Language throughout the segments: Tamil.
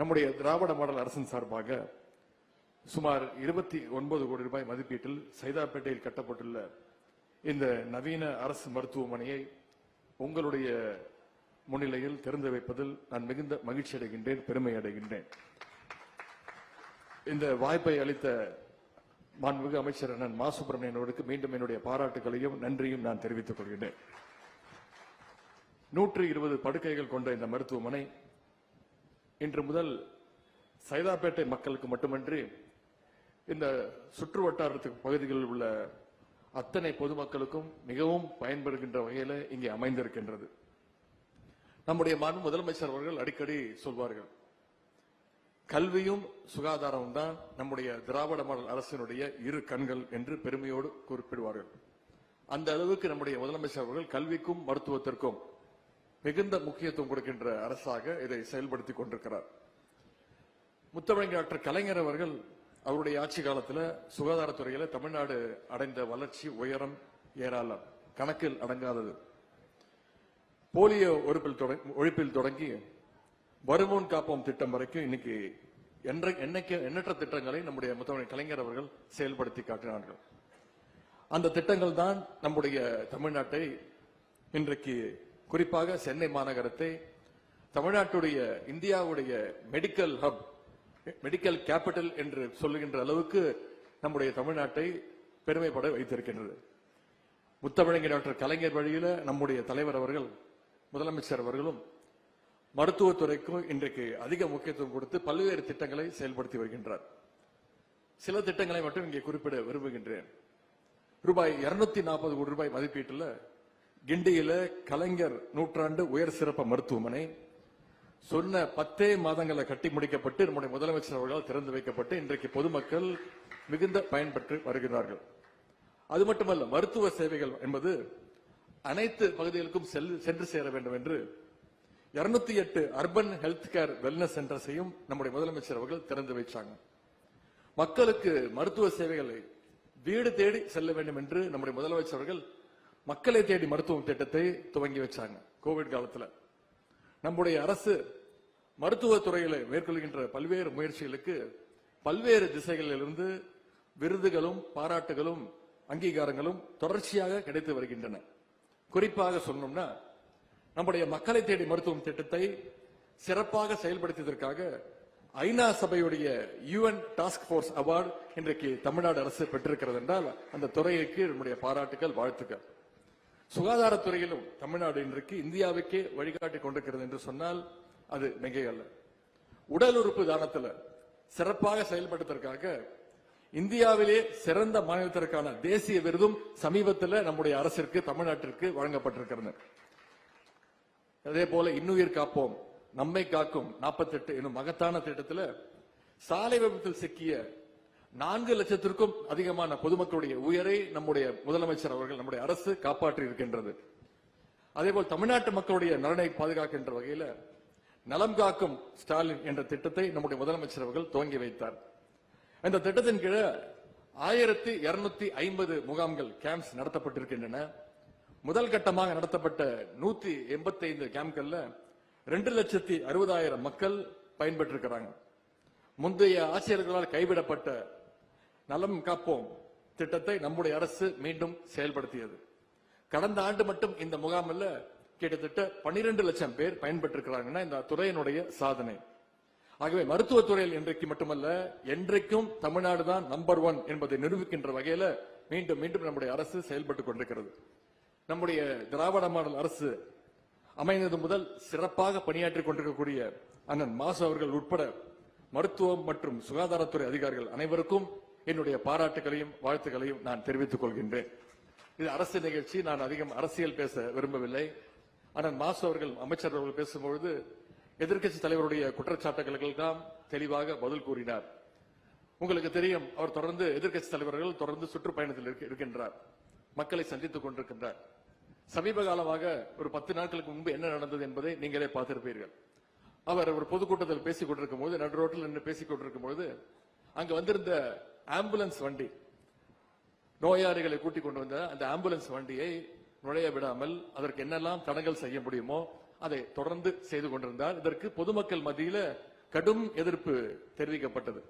நம்முடைய திராவிட மாடல் அரசின் சார்பாக சுமார் இருபத்தி ஒன்பது கோடி ரூபாய் மதிப்பீட்டில் சைதாப்பேட்டையில் கட்டப்பட்டுள்ள இந்த நவீன அரசு மருத்துவமனையை உங்களுடைய முன்னிலையில் திறந்து வைப்பதில் நான் மிகுந்த மகிழ்ச்சி அடைகின்றேன் பெருமை அடைகின்றேன். இந்த வாய்ப்பை அளித்த மாண்புமிகு அமைச்சர் அண்ணன் மா சுப்பிரமணியன் மீண்டும் என்னுடைய பாராட்டுகளையும் நன்றியும் நான் தெரிவித்துக் கொள்கின்றேன். நூற்று இருபது படுக்கைகள் கொண்ட இந்த மருத்துவமனை இன்று முதல் சைதாப்பேட்டை மக்களுக்கு மட்டுமன்றி இந்த சுற்று வட்டாரத்துக்கு பகுதிகளில் உள்ள அத்தனை பொதுமக்களுக்கும் மிகவும் பயன்படுகின்ற வகையில் இங்கே அமைந்திருக்கின்றது. நம்முடைய மாண்பு முதலமைச்சர் அவர்கள் அடிக்கடி சொல்வார்கள் கல்வியும் சுகாதாரமும் தான் நம்முடைய திராவிட மாடல் அரசினுடைய இரு கண்கள் என்று பெருமையோடு குறிப்பிடுவார்கள். அந்த அளவுக்கு நம்முடைய முதலமைச்சர் அவர்கள் கல்விக்கும் மருத்துவத்திற்கும் மிகுந்த முக்கியத்துவம் கொடுக்கின்ற அரசாக இதை செயல்படுத்திக் கொண்டிருக்கிறார். முத்தமிழ் டாக்டர் கலைஞர் அவர்கள் அவருடைய ஆட்சி காலத்தில் சுகாதாரத்துறையில தமிழ்நாடு அடைந்த வளர்ச்சி உயரம் ஏராளம் கணக்கில் அடங்காதது. போலியோ ஒழிப்பில் ஒழிப்பில் தொடங்கி வருமோன் காப்போம் திட்டம் வரைக்கும் இன்னைக்கு என்ற- எண்ணற்ற திட்டங்களை நம்முடைய முத்தமிழ் கலைஞர் அவர்கள் செயல்படுத்தி காட்டினார்கள். அந்த திட்டங்கள் தான் நம்முடைய தமிழ்நாட்டை இன்றைக்கு குறிப்பாக சென்னை மாநகரத்தை தமிழ்நாட்டுடைய இந்தியாவுடைய மெடிக்கல் ஹப் மெடிக்கல் கேபிட்டல் என்று சொல்லுகின்ற அளவுக்கு நம்முடைய தமிழ்நாட்டை பெருமைப்பட வைத்திருக்கின்றது. முத்தமிழங்க டாக்டர் கலைஞர் வழியில நம்முடைய தலைவர் அவர்கள் முதலமைச்சர் அவர்களும் மருத்துவத்துறைக்கும் இன்றைக்கு அதிக முக்கியத்துவம் கொடுத்து பல்வேறு திட்டங்களை செயல்படுத்தி வருகின்றார். சில திட்டங்களை மட்டும் இங்கே குறிப்பிட விரும்புகின்றேன். ரூபாய் 240 நாற்பது கோடி ரூபாய் மதிப்பீட்டில் கிண்டியில கலைஞர் நூற்றாண்டு உயர் சிறப்பு மருத்துவமனை. சொன்ன பத்தே மாதங்களை கட்டி முடிக்கப்பட்டு நம்முடைய முதலமைச்சர் அவர்களால் திறந்து வைக்கப்பட்டு இன்றைக்கு பொதுமக்கள் மிகுந்த பயன்பெற்று வருகிறார்கள். அது மட்டுமல்ல மருத்துவ சேவைகள் என்பது அனைத்து பகுதிகளுக்கும் செல்- சென்று சேர வேண்டும் என்று 208 எட்டு அர்பன் ஹெல்த் கேர் வெல்னஸ் சென்டர்ஸையும் நம்முடைய முதலமைச்சர் அவர்கள் திறந்து வைச்சாங்க. மக்களுக்கு மருத்துவ சேவைகளை வீடு தேடி செல்ல வேண்டும் என்று நம்முடைய முதலமைச்சர் அவர்கள் மக்களை தேடி மருத்துவம் திட்டத்தை துவங்கி வச்சாங்க கோவிட் காலத்துல. நம்முடைய அரசு மருத்துவத் துறையில மேற்கொள்கின்ற பல்வேறு முயற்சிகளுக்கு பல்வேறு திசைகளிலிருந்து விருதுகளும் பாராட்டுகளும் அங்கீகாரங்களும் தொடர்ச்சியாக கிடைத்து வருகின்றன. குறிப்பாக சொன்னோம்னா நம்முடைய மக்களை தேடி மருத்துவம் திட்டத்தை சிறப்பாக செயல்படுத்தியதற்காக ஐநா சபையுடைய யுஎன் டாஸ்க் போர்ஸ் அவார்டு இன்றைக்கு தமிழ்நாடு அரசு பெற்றிருக்கிறது என்றால் அந்த துறைக்கு நம்முடைய பாராட்டுகள் வாழ்த்துக்கள். சுகாதாரத்துறையிலும் தமிழ்நாடு இன்றைக்கு இந்தியாவுக்கே வழிகாட்டி கொண்டிருக்கிறது என்று சொன்னால் அது மிகையல்ல உடல் உறுப்பு தானத்துல சிறப்பாக செயல்படுவதற்காக இந்தியாவிலே சிறந்த மாநிலத்திற்கான தேசிய விருதும் சமீபத்தில் நம்முடைய அரசிற்கு தமிழ்நாட்டிற்கு வழங்கப்பட்டிருக்கிறது. அதே போல இன்னுயிர் காப்போம் நம்மை காக்கும் 48 எனும் மகத்தான திட்டத்துல சாலை விபத்தில் சிக்கிய நான்கு லட்சத்திற்கும் அதிகமான பொதுமக்களுடைய உயரை நம்முடைய முதலமைச்சர் அவர்கள் நம்முடைய அரசு காப்பாற்றி இருக்கின்றது அதேபோல் தமிழ்நாட்டு மக்களுடைய நலனை பாதுகாக்கின்ற வகையில நலம் காக்கும் ஸ்டாலின் என்ற திட்டத்தை நம்முடைய முதலமைச்சர் அவர்கள் துவங்கி வைத்தார். இந்த திட்டத்தின் கீழே ஆயிரத்தி இருநூத்தி ஐம்பது முகாம்கள் கேம்ப்ஸ் நடத்தப்பட்டிருக்கின்றன. முதல் கட்டமாக நடத்தப்பட்ட நூத்தி எண்பத்தி ஐந்து கேம்ப்கள்ல ரெண்டு லட்சத்தி அறுபதாயிரம் மக்கள் பயன்பெற்றிருக்கிறாங்க. முந்தைய ஆட்சியர்களால் கைவிடப்பட்ட நலம் காப்போம். திட்டத்தை நம்முடைய அரசு மீண்டும் செயல்படுத்தியது. கடந்த ஆண்டு மட்டும் இந்த முகாமில் கிட்டத்தட்ட 12 லட்சம் பேர் பயன்பெற்றிருக்கிறாங்கன்னா இந்த துறையினுடைய சாதனை. ஆகவே மருத்துவத்துறையில் இன்றைக்கு மட்டுமல்ல என்றைக்கும் தமிழ்நாடு தான் நம்பர் ஒன் என்பதை நிரூபிக்கின்ற வகையில மீண்டும் மீண்டும் நம்முடைய அரசு செயல்பட்டுக் கொண்டிருக்கிறது. நம்முடைய திராவிட மாடல் அரசு அமைந்தது முதல் சிறப்பாக பணியாற்றிக் கொண்டிருக்கக்கூடிய அண்ணன் மாசு அவர்கள் உட்பட மருத்துவம் மற்றும் சுகாதாரத்துறை அதிகாரிகள் அனைவருக்கும் என்னுடைய பாராட்டுகளையும் வாழ்த்துக்களையும் நான் தெரிவித்துக் கொள்கின்றேன். இது அரசு நிகழ்ச்சி. நான் அதிகம் அரசியல் பேச விரும்பவில்லை. ஆனால் மாசு அவர்கள் அமைச்சர் அவர்கள் பேசும்பொழுது எதிர்க்கட்சி தலைவருடைய குற்றச்சாட்டுகளுக்கெல்லாம் தெளிவாக பதில் கூறினார். உங்களுக்கு தெரியும் அவர் தொடர்ந்து எதிர்க்கட்சி தலைவர்கள் தொடர்ந்து சுற்றுப்பயணத்தில் இருக்கின்றார். மக்களை சந்தித்துக் கொண்டிருக்கின்றார். சமீப காலமாக ஒரு பத்து நாட்களுக்கு முன்பு என்ன நடந்தது என்பதை நீங்களே பார்த்திருப்பீர்கள். அவர் ஒரு பொதுக்கூட்டத்தில் பேசிக் கொண்டிருக்கும் போது நடு ரோட்டில் நின்று பேசிக் கொண்டிருக்கும் போது அங்க வந்திருந்த ஆம்புலன்ஸ் வண்டி. நோயாளிகளை கூட்டிக் கொண்டு வந்த அந்த ஆம்புலன்ஸ் வண்டியை நுழைய விடாமல் அதற்கு என்னெல்லாம் தடங்கள் செய்ய முடியுமோ அதை தொடர்ந்து செய்து கொண்டிருந்தார். இதற்கு பொதுமக்கள் மத்தியில கடும் எதிர்ப்பு தெரிவிக்கப்பட்டது.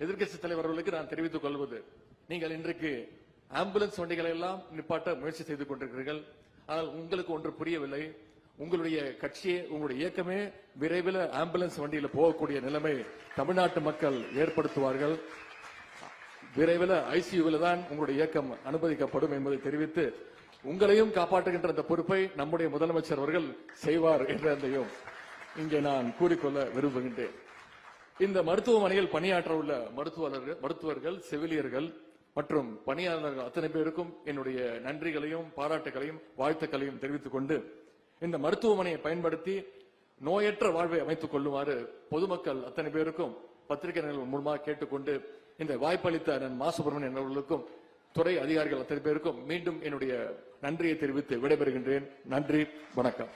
எதிர்க்கட்சி தலைவர்களுக்கு நான் தெரிவித்துக் கொள்வது நீங்கள் இன்றைக்கு ஆம்புலன்ஸ் வண்டிகளை எல்லாம் நிப்பாட்ட முயற்சி செய்து கொண்டிருக்கிறீர்கள். ஆனால் உங்களுக்கு ஒன்று புரியவில்லை. உங்களுடைய கட்சியே உங்களுடைய இயக்கமே விரைவில் ஆம்புலன்ஸ் வண்டியில் போகக்கூடிய நிலைமை தமிழ்நாட்டு மக்கள் ஏற்படுத்துவார்கள். விரைவில் ஐசியூவில் தான் உங்களுடைய இயக்கம் அனுமதிக்கப்படும் என்பதை தெரிவித்து உங்களையும் காப்பாற்றுகின்ற அந்த பொறுப்பை நம்முடைய முதலமைச்சர் அவர்கள் செய்வார் என்றதையும் இங்கே நான் கூறிக்கொள்ள விரும்புகின்றேன். இந்த மருத்துவமனையில் பணியாற்ற உள்ள மருத்துவர்கள் மருத்துவர்கள் செவிலியர்கள் மற்றும் பணியாளர்கள் அத்தனை பேருக்கும் என்னுடைய நன்றிகளையும் பாராட்டுகளையும் வாழ்த்துக்களையும் தெரிவித்துக் கொண்டு இந்த மருத்துவமனையை பயன்படுத்தி நோயற்ற வாழ்வை அமைத்துக் கொள்ளுமாறு பொதுமக்கள் அத்தனை பேருக்கும் பத்திரிகை மூலமாக கேட்டுக்கொண்டு இந்த வாய்ப்பளித்த அண்ணன் மா சுப்பிரமணியன் அவர்களுக்கும் துறை அதிகாரிகள் அத்தனை பேருக்கும் மீண்டும் என்னுடைய நன்றியை தெரிவித்து விடைபெறுகின்றேன். நன்றி வணக்கம்.